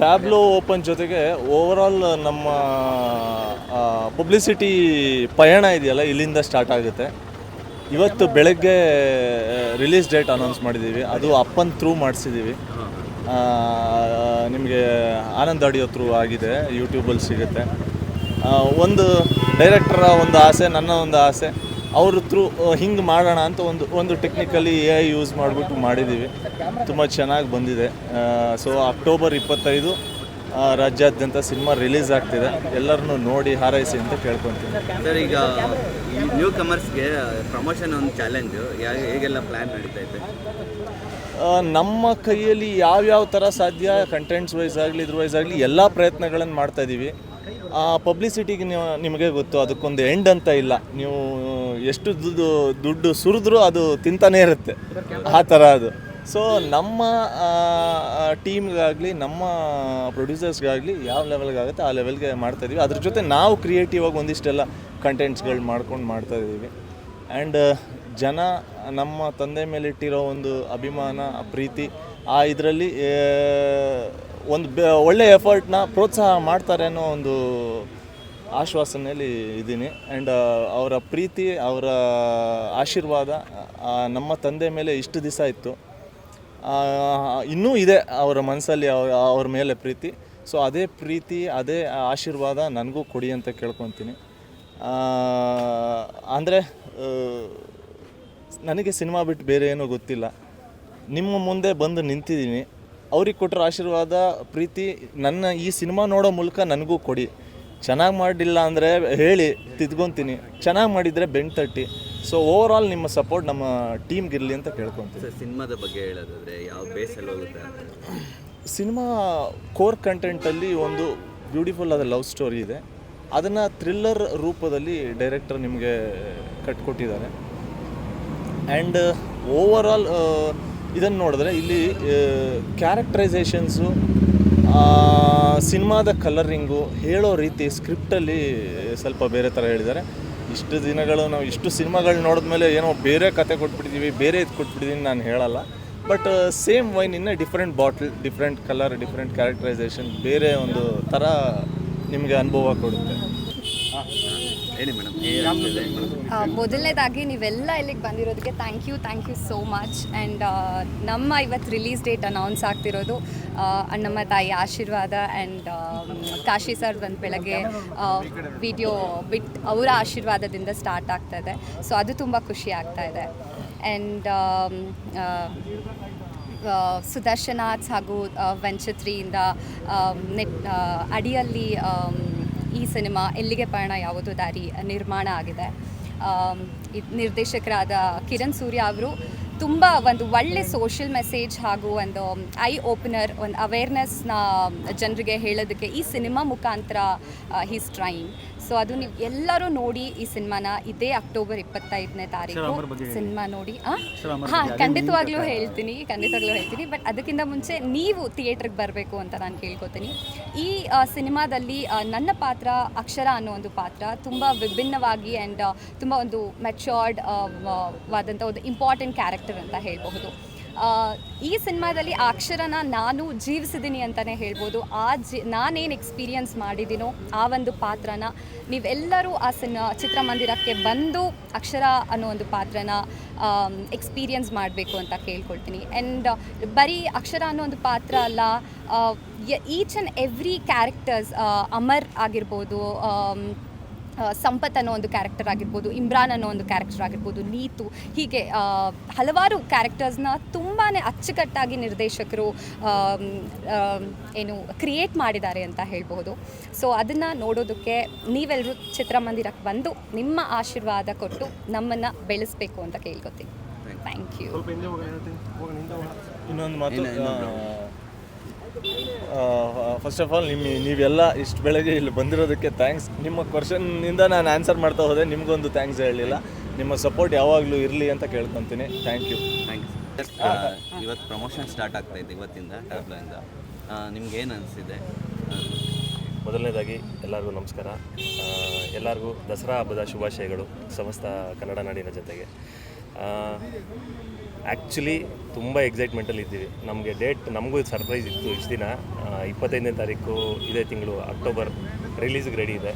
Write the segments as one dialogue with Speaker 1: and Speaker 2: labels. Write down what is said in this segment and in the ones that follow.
Speaker 1: Tableau open ಜೊತೆಗೆ overall ನಮ್ಮ publicity ಪಯಣ ಇದೆಯಲ್ಲ, ಇಲ್ಲಿಂದ ಸ್ಟಾರ್ಟ್ ಆಗುತ್ತೆ. ಇವತ್ತು ಬೆಳಗ್ಗೆ ರಿಲೀಸ್ ಡೇಟ್ ಅನೌನ್ಸ್ ಮಾಡಿದ್ದೀವಿ. ಅದು ಅಪ್ಪನ್ ಥ್ರೂ ಮಾಡಿಸಿದ್ದೀವಿ. ನಿಮಗೆ ಆನಂದ್ ಆಡಿಯೋ ಥ್ರೂ ಆಗಿದೆ ಯೂಟ್ಯೂಬಲ್ಲಿ ಸಿಗುತ್ತೆ. ಒಂದು ಡೈರೆಕ್ಟರ ಒಂದು ಆಸೆ, ನನ್ನ ಒಂದು ಆಸೆ. ಅವ್ರ ಥ್ರೂ ಹಿಂಗೆ ಮಾಡೋಣ ಅಂತ ಒಂದು ಒಂದು ಟೆಕ್ನಿಕಲಿ ಎ ಐ ಯೂಸ್ ಮಾಡಿಬಿಟ್ಟು ಮಾಡಿದ್ದೀವಿ ತುಂಬ ಚೆನ್ನಾಗಿ ಬಂದಿದೆ. ಸೊ ಅಕ್ಟೋಬರ್ ಇಪ್ಪತ್ತೈದು ರಾಜ್ಯಾದ್ಯಂತ ಸಿನಿಮಾ ರಿಲೀಸ್ ಆಗ್ತಿದೆ. ಎಲ್ಲರನ್ನು ನೋಡಿ ಹಾರೈಸಿ ಅಂತ ಕೇಳ್ಕೊತೀನಿ.
Speaker 2: ಸರ್ ಈಗ ನ್ಯೂ ಕಮರ್ಸ್ಗೆ ಪ್ರಮೋಷನ್ ಒಂದು ಚಾಲೆಂಜು ಹೇಗೆಲ್ಲ ಪ್ಲ್ಯಾನ್ ನಡೀತಾ ಇದೆ?
Speaker 1: ನಮ್ಮ ಕೈಯಲ್ಲಿ ಯಾವ್ಯಾವ ಥರ ಸಾಧ್ಯ ಕಂಟೆಂಟ್ಸ್ ವೈಸ್ ಆಗಲಿ ಇದ್ರ ವೈಸ್ ಆಗಲಿ ಎಲ್ಲ ಪ್ರಯತ್ನಗಳನ್ನು ಮಾಡ್ತಾ ಇದ್ದೀವಿ ಆ ಪಬ್ಲಿಸಿಟಿಗೆ ನೀವು, ನಿಮಗೆ ಗೊತ್ತು, ಅದಕ್ಕೊಂದು ಎಂಡ್ ಅಂತ ಇಲ್ಲ. ನೀವು ಎಷ್ಟು ದುಡ್ಡು ದುಡ್ಡು ಸುರಿದ್ರೂ ಅದು ತಿಂತಾನೇ ಇರುತ್ತೆ. ಆ ಥರ ಅದು. ಸೊ ನಮ್ಮ ಟೀಮ್ಗಾಗಲಿ ನಮ್ಮ ಪ್ರೊಡ್ಯೂಸರ್ಸ್ಗಾಗಲಿ ಯಾವ ಲೆವೆಲ್ಗಾಗುತ್ತೆ ಆ ಲೆವೆಲ್ಗೆ ಮಾಡ್ತಾ ಇದೀವಿ. ಅದ್ರ ಜೊತೆ ನಾವು ಕ್ರಿಯೇಟಿವ್ ಆಗಿ ಒಂದಿಷ್ಟೆಲ್ಲ ಕಂಟೆಂಟ್ಸ್ಗಳು ಮಾಡ್ಕೊಂಡು ಮಾಡ್ತಾ ಇದ್ದೀವಿ ಆ್ಯಂಡ್ ಜನ ನಮ್ಮ ತಂದೆ ಮೇಲೆ ಇಟ್ಟಿರೋ ಒಂದು ಅಭಿಮಾನ, ಪ್ರೀತಿ, ಆ ಇದರಲ್ಲಿ ಒಂದು ಬೆ ಒಳ್ಳೆಯ ಎಫರ್ಟ್ನ ಪ್ರೋತ್ಸಾಹ ಮಾಡ್ತಾರೆ ಅನ್ನೋ ಒಂದು ಆಶ್ವಾಸನೆಯಲ್ಲಿ ಇದ್ದೀನಿ. ಆ್ಯಂಡ್ ಅವರ ಪ್ರೀತಿ, ಅವರ ಆಶೀರ್ವಾದ ನಮ್ಮ ತಂದೆ ಮೇಲೆ ಇಷ್ಟು ದಿವಸ ಇತ್ತು. ಇನ್ನೂ ಇದೆ ಅವರ ಮನಸ್ಸಲ್ಲಿ ಅವ್ರ ಅವ್ರ ಮೇಲೆ ಪ್ರೀತಿ. ಸೊ ಅದೇ ಪ್ರೀತಿ, ಅದೇ ಆಶೀರ್ವಾದ ನನಗೂ ಕೊಡಿ ಅಂತ ಕೇಳ್ಕೊತೀನಿ. ಅಂದರೆ ನನಗೆ ಸಿನಿಮಾ ಬಿಟ್ಟು ಬೇರೆ ಏನೂ ಗೊತ್ತಿಲ್ಲ. ನಿಮ್ಮ ಮುಂದೆ ಬಂದು ನಿಂತಿದ್ದೀನಿ. ಅವ್ರಿಗೆ ಕೊಟ್ಟರು ಆಶೀರ್ವಾದ ಪ್ರೀತಿ ನನ್ನ ಈ ಸಿನಿಮಾ ನೋಡೋ ಮೂಲಕ ನನಗೂ ಕೊಡಿ. ಚೆನ್ನಾಗಿ ಮಾಡಿಲ್ಲ ಅಂದರೆ ಹೇಳಿ ತಿದ್ಕೊತೀನಿ. ಚೆನ್ನಾಗಿ ಮಾಡಿದರೆ ಬೆಂಡ್ ತಟ್ಟಿ. ಸೊ ಓವರ್ ಆಲ್ ನಿಮ್ಮ ಸಪೋರ್ಟ್ ನಮ್ಮ ಟೀಮ್ಗಿರಲಿ ಅಂತ ಕೇಳ್ಕೊತೀನಿ.
Speaker 2: ಸಿನಿಮಾದ ಬಗ್ಗೆ ಹೇಳೋದಾದ್ರೆ ಯಾವ ಬೇಸಲ್ಲಿ ಹೋಗುತ್ತೆ
Speaker 1: ಸಿನಿಮಾ ಕೋರ್ ಕಂಟೆಂಟಲ್ಲಿ ಒಂದು ಬ್ಯೂಟಿಫುಲ್ ಆದ ಲವ್ ಸ್ಟೋರಿ ಇದೆ. ಅದನ್ನು ಥ್ರಿಲ್ಲರ್ ರೂಪದಲ್ಲಿ ಡೈರೆಕ್ಟರ್ ನಿಮಗೆ ಕಟ್ಕೊಟ್ಟಿದ್ದಾರೆ. ಆ್ಯಂಡ್ ಓವರ್ ಆಲ್ ಇದನ್ನು ನೋಡಿದ್ರೆ ಇಲ್ಲಿ ಕ್ಯಾರೆಕ್ಟರೈಸೇಷನ್ಸು ಸಿನಿಮಾದ ಕಲರಿಂಗು ಹೇಳೋ ರೀತಿ ಸ್ಕ್ರಿಪ್ಟಲ್ಲಿ ಸ್ವಲ್ಪ ಬೇರೆ ಥರ ಹೇಳಿದ್ದಾರೆ. ಇಷ್ಟು ದಿನಗಳು ನಾವು ಇಷ್ಟು ಸಿನಿಮಾಗಳು ನೋಡಿದ್ಮೇಲೆ ಏನೋ ಬೇರೆ ಕತೆ ಕೊಟ್ಬಿಟ್ಟಿದ್ದೀವಿ ಬೇರೆ ಇದು ಕೊಟ್ಬಿಟ್ಟಿದ್ದೀನಿ ನಾನು ಹೇಳಲ್ಲ. ಬಟ್ ಸೇಮ್ ವೈನ್ ಇನ್ನ different bottle different colour different characterization ಬೇರೆ ಒಂದು ಥರ ನಿಮಗೆ ಅನುಭವ ಕೊಡುತ್ತೆ.
Speaker 2: ಹೇಳಿ ಮೇಡಮ್
Speaker 3: ಮೊದಲನೇದಾಗಿ ನೀವೆಲ್ಲ ಇಲ್ಲಿಗೆ ಬಂದಿರೋದಕ್ಕೆ thank you thank you so much and ನಮ್ಮ ಇವತ್ತು ರಿಲೀಸ್ ಡೇಟ್ ಅನೌನ್ಸ್ ಆಗ್ತಿರೋದು ನಮ್ಮ ಅಣ್ಣಮ್ಮ ತಾಯಿ ಆಶೀರ್ವಾದ ಆ್ಯಂಡ್ ಕಾಶಿ ಸರ್ ಒಂದು ಬೆಳಗ್ಗೆ ವಿಡಿಯೋ ಬಿಟ್ ಅವರ ಆಶೀರ್ವಾದದಿಂದ ಸ್ಟಾರ್ಟ್ ಆಗ್ತಾ ಇದೆ. ಸೊ ಅದು ತುಂಬ ಖುಷಿ ಆಗ್ತಾ ಇದೆ. ಆ್ಯಂಡ್ ಸುದರ್ಶನಾಥ್ ಹಾಗೂ ವೆಂಚತ್ರಿಯಿಂದ ನೆಟ್ ಅಡಿಯಲ್ಲಿ ಈ ಸಿನಿಮಾ ಎಲ್ಲಿಗೆ ಪಯಣ ಯಾವುದು ದಾರಿ ನಿರ್ಮಾಣ ಆಗಿದೆ. ನಿರ್ದೇಶಕರಾದ ಕಿರಣ್ ಸೂರ್ಯ ಅವರು ತುಂಬ ಒಂದು ಒಳ್ಳೆ ಸೋಷಿಯಲ್ ಮೆಸೇಜ್ ಹಾಗೂ ಒಂದು ಐ ಓಪನರ್ ಒಂದು ಅವೇರ್ನೆಸ್ನ ಜನರಿಗೆ ಹೇಳೋದಕ್ಕೆ ಈ ಸಿನಿಮಾ ಮುಖಾಂತರ ಹೀಸ್ ಟ್ರೈನ್ ಸೊ ಅದು ನೀವು ಎಲ್ಲರೂ ನೋಡಿ ಈ ಸಿನಿಮಾನ. ಇದೇ ಅಕ್ಟೋಬರ್ ಇಪ್ಪತ್ತೈದನೇ ತಾರೀಕು. ಸಿನಿಮಾ ನೋಡಿ. ಹಾಂ ಖಂಡಿತವಾಗ್ಲೂ ಹೇಳ್ತೀನಿ. ಖಂಡಿತವಾಗ್ಲೂ ಹೇಳ್ತೀನಿ. ಬಟ್ ಅದಕ್ಕಿಂತ ಮುಂಚೆ ನೀವು ಥಿಯೇಟ್ರಿಗೆ ಬರಬೇಕು ಅಂತ ನಾನು ಕೇಳ್ಕೊತೀನಿ. ಈ ಸಿನಿಮಾದಲ್ಲಿ ನನ್ನ ಪಾತ್ರ ಅಕ್ಷರ ಅನ್ನೋ ಒಂದು ಪಾತ್ರ ತುಂಬ ವಿಭಿನ್ನವಾಗಿ ಆ್ಯಂಡ್ ತುಂಬ ಒಂದು ಮೆಚ್ಯೂರ್ಡ್ ವಾದಂಥ ಒಂದು ಇಂಪಾರ್ಟೆಂಟ್ ಕ್ಯಾರೆಕ್ಟರ್ ಅಂತ ಹೇಳಬಹುದು. ಈ ಸಿನಿಮಾದಲ್ಲಿ ಆ ಅಕ್ಷರನ ನಾನು ಜೀವಿಸಿದ್ದೀನಿ ಅಂತಲೇ ಹೇಳ್ಬೋದು. ಆ ಜಿ, ನಾನೇನು ಎಕ್ಸ್ಪೀರಿಯನ್ಸ್ ಮಾಡಿದ್ದೀನೋ ಆ ಒಂದು ಪಾತ್ರನ ನೀವೆಲ್ಲರೂ ಆ ಸಿನ ಚಿತ್ರಮಂದಿರಕ್ಕೆ ಬಂದು ಅಕ್ಷರ ಅನ್ನೋ ಒಂದು ಪಾತ್ರನ ಎಕ್ಸ್ಪೀರಿಯನ್ಸ್ ಮಾಡಬೇಕು ಅಂತ ಕೇಳ್ಕೊಳ್ತೀನಿ. ಆ್ಯಂಡ್ ಬರೀ ಅಕ್ಷರ ಅನ್ನೋ ಒಂದು ಪಾತ್ರ ಅಲ್ಲ each and every characters Amar ಆಗಿರ್ಬೋದು ಸಂಪತ್ ಅನ್ನೋ ಒಂದು ಕ್ಯಾರೆಕ್ಟರ್ ಆಗಿರ್ಬೋದು ಇಮ್ರಾನ್ ಅನ್ನೋ ಒಂದು ಕ್ಯಾರೆಕ್ಟರ್ ಆಗಿರ್ಬೋದು ನೀತು ಹೀಗೆ ಹಲವಾರು ಕ್ಯಾರೆಕ್ಟರ್ಸ್ನ ತುಂಬಾ ಅಚ್ಚುಕಟ್ಟಾಗಿ ನಿರ್ದೇಶಕರು ಏನು ಕ್ರಿಯೇಟ್ ಮಾಡಿದ್ದಾರೆ ಅಂತ ಹೇಳ್ಬೋದು ಸೊ ಅದನ್ನು ನೋಡೋದಕ್ಕೆ ನೀವೆಲ್ಲರೂ ಚಿತ್ರಮಂದಿರಕ್ಕೆ ಬಂದು ನಿಮ್ಮ ಆಶೀರ್ವಾದ ಕೊಟ್ಟು ನಮ್ಮನ್ನು ಬೆಳೆಸಬೇಕು ಅಂತ ಕೇಳ್ಕೊತೀನಿ. ಥ್ಯಾಂಕ್ ಯು
Speaker 1: ಇನ್ನೊಂದು ಮಾತು ಫಸ್ಟ್ ಆಫ್ ಆಲ್ ನಿಮ್ಮ ನೀವೆಲ್ಲ ಇಷ್ಟು ಬೆಳಗ್ಗೆ ಇಲ್ಲಿ ಬಂದಿರೋದಕ್ಕೆ ಥ್ಯಾಂಕ್ಸ್ ನಿಮ್ಮ ಕ್ವಶನ್ನಿಂದ ನಾನು ಆನ್ಸರ್ ಮಾಡ್ತಾ ಹೋದೆ ನಿಮಗೊಂದು ಥ್ಯಾಂಕ್ಸ್ ಹೇಳಲಿಲ್ಲ. ನಿಮ್ಮ ಸಪೋರ್ಟ್ ಯಾವಾಗಲೂ ಇರಲಿ ಅಂತ ಕೇಳ್ಕೊತೀನಿ. ಥ್ಯಾಂಕ್ ಯು
Speaker 2: ಥ್ಯಾಂಕ್ಸ್ ಇವತ್ತು ಪ್ರಮೋಷನ್ ಸ್ಟಾರ್ಟ್ ಆಗ್ತಾ ಇದೆ ಇವತ್ತಿಂದ ಟ್ಯಾಬ್ಲೋಯಿಂದ ನಿಮ್ಗೆ ಏನು ಅನಿಸಿದೆ?
Speaker 4: ಮೊದಲನೇದಾಗಿ ಎಲ್ಲರಿಗೂ ನಮಸ್ಕಾರ. ಎಲ್ಲರಿಗೂ ದಸರಾ ಹಬ್ಬದ ಶುಭಾಶಯಗಳು ಸಮಸ್ತ ಕನ್ನಡ ನಾಡಿನ ಜೊತೆಗೆ ಆ್ಯಕ್ಚುಲಿ ತುಂಬ ಎಕ್ಸೈಟ್ಮೆಂಟಲ್ಲಿ ಇದ್ದೀವಿ. ನಮಗೆ ಡೇಟ್ ನಮಗೂ ಸರ್ಪ್ರೈಸ್ ಇತ್ತು ಇಷ್ಟು ದಿನ. ಇಪ್ಪತ್ತೈದನೇ ತಾರೀಕು ಇದೇ ತಿಂಗಳು ಅಕ್ಟೋಬರ್ ರಿಲೀಸ್ಗೆ ರೆಡಿ ಇದೆ.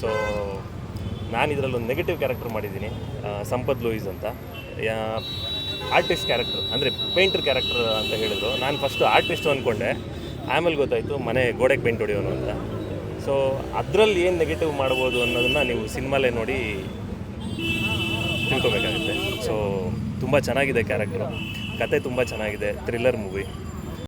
Speaker 4: ಸೊ ನಾನು ಇದರಲ್ಲಿ ಒಂದು ನೆಗೆಟಿವ್ ಕ್ಯಾರೆಕ್ಟರ್ ಮಾಡಿದ್ದೀನಿ ಸಂಪತ್ ಲೂಯಿಸ್ ಅಂತ. ಆರ್ಟಿಸ್ಟ್ ಕ್ಯಾರೆಕ್ಟರ್ ಅಂದರೆ ಪೇಂಟರ್ ಕ್ಯಾರೆಕ್ಟರ್ ಅಂತ ಹೇಳಿದ್ರು. ನಾನು ಫಸ್ಟು ಆರ್ಟಿಸ್ಟು ಅಂದ್ಕೊಂಡೆ ಆಮೇಲೆ ಗೊತ್ತಾಯಿತು ಮನೆ ಗೋಡೆಗೆ ಪೇಂಟ್ ಹೊಡೆಯೋನು ಅಂತ. ಸೊ ಅದರಲ್ಲಿ ಏನು ನೆಗೆಟಿವ್ ಮಾಡ್ಬೋದು ಅನ್ನೋದನ್ನು ನೀವು ಸಿನಿಮಾಲೇ ನೋಡಿ ತಿಳ್ಕೊಬೇಕಾಗುತ್ತೆ. ಸೊ ತುಂಬ ಚೆನ್ನಾಗಿದೆ ಕ್ಯಾರೆಕ್ಟ್ರು ಕತೆ ತುಂಬ ಚೆನ್ನಾಗಿದೆ. Thriller movie